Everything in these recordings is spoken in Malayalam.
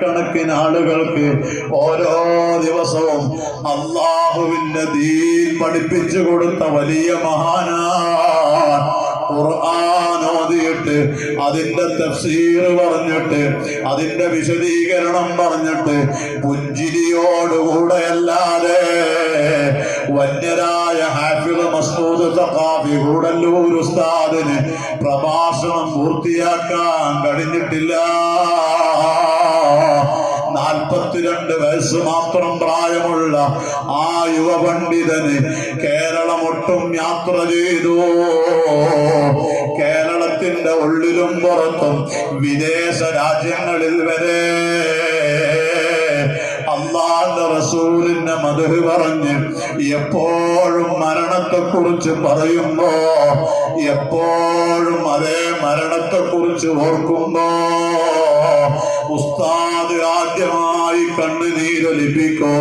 ലക്ഷക്കണക്കിന് ആളുകൾക്ക് ഓരോ ദിവസവും അള്ളാഹുവിന്റെ ദീൻ പഠിപ്പിച്ചു കൊടുത്ത വലിയ മഹാനാ ഖുർആൻ അതിന്റെ തഫ്സീർ പറഞ്ഞിട്ട് അതിന്റെ വിശദീകരണം പറഞ്ഞിട്ട് പുഞ്ചിരിയോടുകൂടെ അല്ലാതെ വന്യരായ ഹാഫിദ് മസ്തൂദ് സഖാഫി കൂടല്ലൂർ ഉസ്താദിന് പ്രഭാഷണം പൂർത്തിയാക്കാൻ കഴിഞ്ഞിട്ടില്ല. നാൽപ്പത്തിരണ്ട് വയസ്സ് മാത്രം പ്രായമുള്ള ആ യുവ പണ്ഡിതന് കേരളമൊട്ടും യാത്ര ചെയ്തു. കേരളത്തിന്റെ ഉള്ളിലും പുറത്തും വിദേശ രാജ്യങ്ങളിൽ വരെ അള്ളാന്റെ റസൂലിന്റെ മധു പറഞ്ഞ് എപ്പോഴും മരണത്തെ കുറിച്ച് പറയുമ്പോ എപ്പോഴും അതേ മരണത്തെ കുറിച്ച് ഓർക്കുമ്പോ ഉസ്താദ് ആദ്യമായി കണ്ണുനീരൊലിപ്പിക്കോ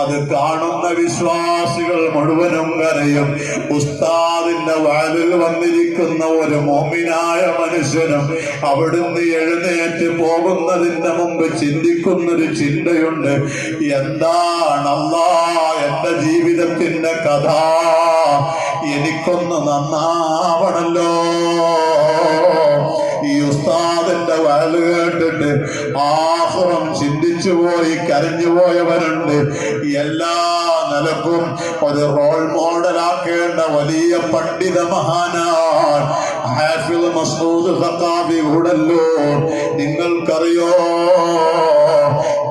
അത് കാണുന്ന വിശ്വാസികൾ മുഴുവനും കരയും. ഉസ്താദിന്റെ വാലിൽ വന്നിരിക്കുന്ന ഒരു മോമിനായ മനുഷ്യനും അവിടുന്ന് എഴുന്നേറ്റ് പോകുന്നതിന്റെ മുമ്പ് ചിന്തിക്കുന്നൊരു ചിന്തയുണ്ട്. എന്താണല്ലാ എന്റെ ജീവിതത്തിന്റെ കഥ? എനിക്കൊന്ന് നന്നാവണല്ലോ. ആഹ്റം ചിന്തിച്ചു പോയി കരഞ്ഞു പോയവരുണ്ട്. എല്ലാ നിലക്കും ഒരു റോൾ മോഡലാക്കേണ്ട വലിയ പണ്ഡിത സഖാഫി കൂടല്ലോ നിങ്ങൾക്കറിയോ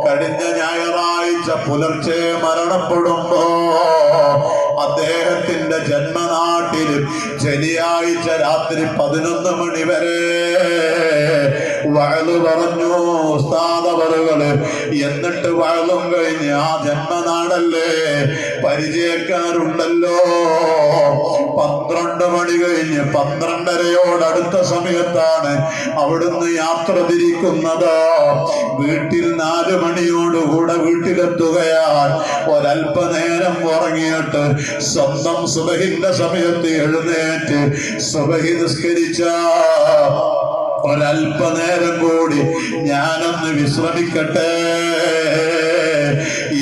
കഴിഞ്ഞ ഞായറാഴ്ച പുലർച്ചെ മരണപ്പെടുമ്പോ അദ്ദേഹത്തിന്റെ ജന്മനാട്ടിൽ ശനിയാഴ്ച രാത്രി പതിനൊന്ന് മണി വരെ വയലു പറഞ്ഞു ഉസ്താദവറുകൾ. എന്നിട്ട് വയലും കഴിഞ്ഞ് ആ ജന്മനാടല്ലേ? പരിചയക്കാരുണ്ടല്ലോ. പന്ത്രണ്ട് മണി കഴിഞ്ഞ് പന്ത്രണ്ടരയോടടുത്ത സമയത്താണ് അവിടുന്ന് യാത്ര തിരിക്കുന്നത്. വീട്ടിൽ നാല് മണിയോടുകൂടെ വീട്ടിലെത്തുകയാൽ ഒരല്പനേരം ഉറങ്ങിയിട്ട് സ്വന്തം സുബഹിന്റെ സമയത്ത് എഴുന്നേറ്റ് സുബഹി നിസ്കരിച്ച. ഒരല്പനേരം കൂടി ഞാനൊന്ന് വിശ്രമിക്കട്ടെ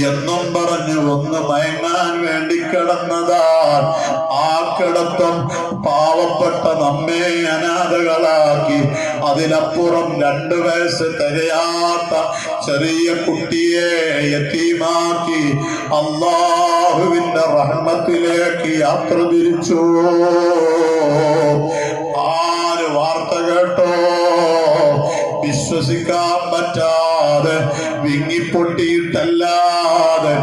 എന്നും പറഞ്ഞു ഒന്ന് മയങ്ങാൻ വേണ്ടി കിടന്നതാ. ആ കിടത്തം പാവപ്പെട്ട നമ്മെ അനാഥകളാക്കി. അതിനപ്പുറം രണ്ടു വയസ്സ് തികയാത്ത ചെറിയ കുട്ടിയെ യത്തീമാക്കി അള്ളാഹുവിന്റെ റഹ്മത്തിലേക്ക് യാത്ര തിരിച്ചു. ആര് വാർത്ത കേട്ടോ? വിശ്വസിക്കാൻ പറ്റാതെ വിങ്ങിപ്പൊട്ടിയിട്ടല്ലാതെ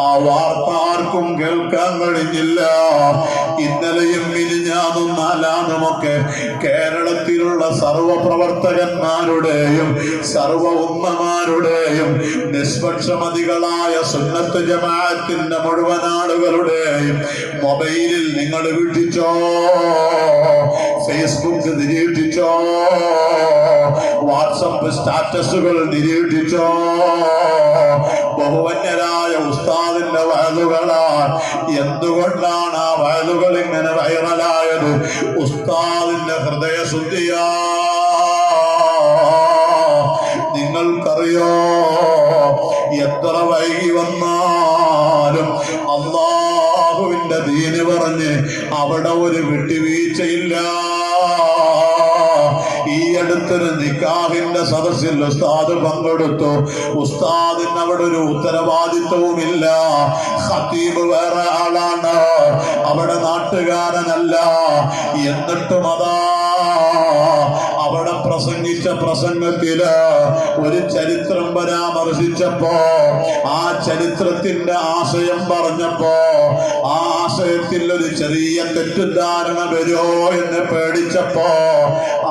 ആ വാർത്ത ആർക്കും കേൾക്കാൻ കഴിഞ്ഞില്ല. ഇന്നലെയും മിനിഞ്ഞാതും നാലാന്നുമൊക്കെ കേരളത്തിലുള്ള സർവ പ്രവർത്തകന്മാരുടെയും സർവ ഉമ്മമാരുടെയും നിഷ്പക്ഷമതികളായ സുന്നത്ത് ജമാഅത്തിന്റെ മുഴുവൻ ആളുകളുടെയും മൊബൈലിൽ നിങ്ങൾ വീട്ടിച്ചോ ഫേസ്ബുക്ക് നിരീക്ഷിച്ചോ? വാട്സപ്പ് സ്റ്റാറ്റസുകൾ നിരീക്ഷിച്ചോ? ബഹുവന്യരായ ഉസ്താദിന്റെ വയലുകളാണ് എന്തുകൊണ്ടാണ് ആ വയലുകൾ ഇങ്ങനെ വൈറലായത്? ഉസ്താദിന്റെ ഹൃദയശുദ്ധിയാ. നിങ്ങൾക്കറിയോ? എത്ര വൈകി വന്നാലും അള്ളാഹുവിന്റെ ദീന് പറഞ്ഞ് അവിടെ ഒരു വിട്ടുവീഴ്ചയില്ല. അടുത്തൊരു നിക്കാഹിന്റെ സദസ്സിൽ ഉസ്താദ് പങ്കെടുത്തു. ഉസ്താദിന് അവിടെ ഒരു ഉത്തരവാദിത്വവുമില്ല. ഖത്തീബ് വേറെ ആളാണ്. അവിടെ നാട്ടുകാരനല്ല. എന്നിട്ടും അതാ അവിടെ പ്രസംഗിച്ച പ്രസംഗത്തിൽ ഒരു ചരിത്രം പരാമർശിച്ചപ്പോ ആ ചരിത്രത്തിന്റെ ആശയം പറഞ്ഞപ്പോ ആ ആശയത്തിൽ ഒരു ചെറിയ തെറ്റിദ്ധാരണ വരുമോ എന്ന് പേടിച്ചപ്പോ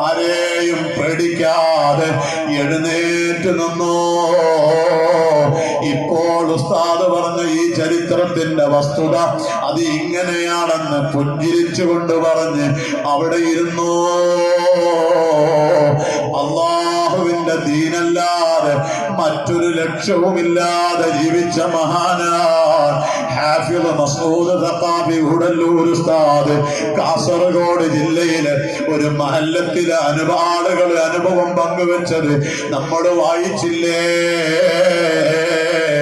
ആരെയും പേടിക്കാതെ എഴുന്നേറ്റ് നിന്നു. ഇപ്പോൾ ഉസ്താദ് പറഞ്ഞ ഈ ചരിത്രത്തിന്റെ വസ്തുത അത് ഇങ്ങനെയാണെന്ന് പുഞ്ചിരിച്ചുകൊണ്ട് പറഞ്ഞ് അവിടെ ഇരുന്നു. അള്ളാഹുവിന്റെ ദീനല്ലാതെ മറ്റൊരു ലക്ഷ്യവുമില്ലാതെ ജീവിച്ച ഉടല്ലൂർ ഉസ്താദ് കാസർഗോഡ് ജില്ലയിലെ ഒരു മഹല്ലത്തിലെ അനുഭവ അനുഭവം പങ്കുവെച്ചത് നമ്മൾ വായിച്ചില്ലേ?